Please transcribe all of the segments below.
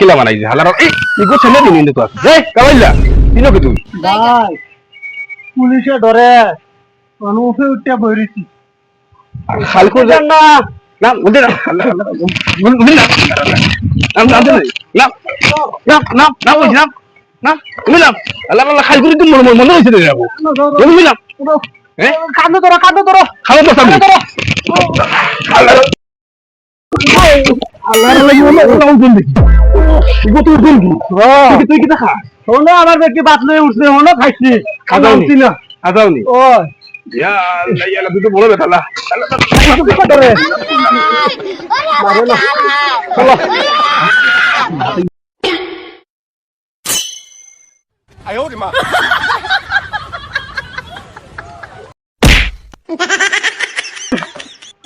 কিলা বানাইছে হালার এই ইগো ছেলে দিন ইন্দু তো আছে। কাবাইলা দিনো কি তুই? ভাই পুলিশে ধরে অনুপে উঠে বইরেছি। খালকু যা না। না বলতে না বলতে না। নাম দে না। না না না বলছি না। না বুঝলাম আল্লাহ আল্লাহ খালকু দিন মনে মনে হয়েছে রে যাব। বুঝলাম হ্যাঁ কান্দো ধরো কান্দো ধরো। খালো তো সামনে। আল্লাহ। আল্লাহ লাগি বলে উঠুন দেখি ইগো তুই কি দেখা শোনো আমার ব্যক্তি উঠছে খাইছি। খাদাওনি। খাইছি না আদাওনি ও ইয়া আল্লাহ ইয়া আল্লাহ তুই তো বড় বেটা আল্লাহ ধরে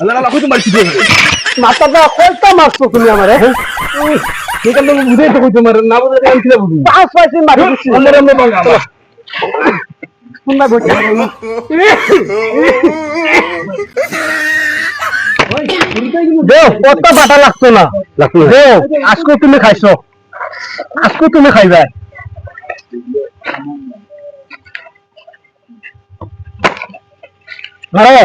আল্লাহ আল্লাহ কই তো মারছি তুই মাথাটা মারছো তুমি আমারে? ঠিক আছে বুঝাই তো কই তোমার না বুঝাই আমি কিলা বুঝি পাঁচ পাইছি মারি দিচ্ছি আমরা। আমরা বাংলা দেও কত বাটা লাগতো না। দেও আজকে তুমি খাইছো। আজকে তুমি খাইবা। ধরো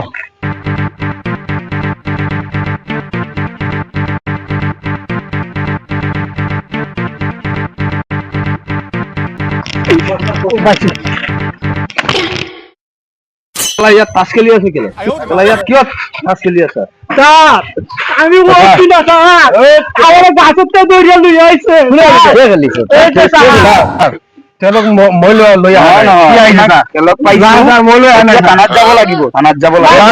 আমি বলছি না স্যার আমার গাছের তো দৌড়িয়া লইয়া আইছে এই যে স্যার তেওঁলোক মই লৈ লৈ ছাৰ তেওঁলোক পাইছে ছাৰ মই লৈ আহা নাই থানাত যাব লাগিব থানাত যাব লাগিব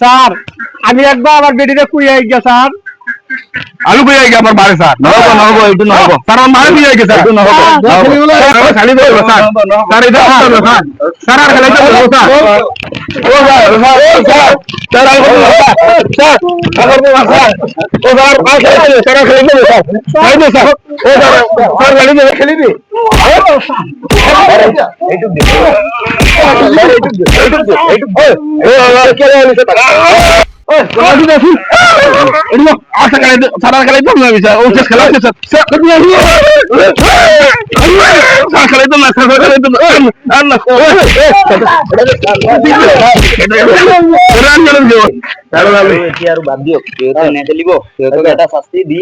স্যার আমি একবার আমার বেডিতে কুইয়া গিয়া স্যার আলু কই আইগে আমার মারে স্যার নহব নহব এইটো নহব স্যার আমার মারে দিয়ে আইগে স্যার এইটো নহব খালি দিব স্যার স্যার এটা স্যার স্যার আর খালি দিব স্যার ও স্যার স্যার স্যার আর খালি স্যার আমার স্যার ও স্যার আর খালি স্যার খালি দিব স্যার খালি দিব স্যার ও স্যার স্যার খালি দিব খালি দিব এইটুক দিব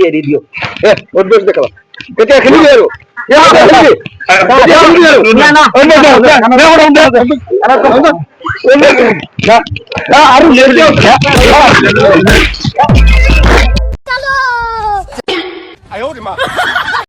করে দিও ওর দোষ দেখাবা কেতিয়া খেলিবি আৰু না না আৰু লেট দিও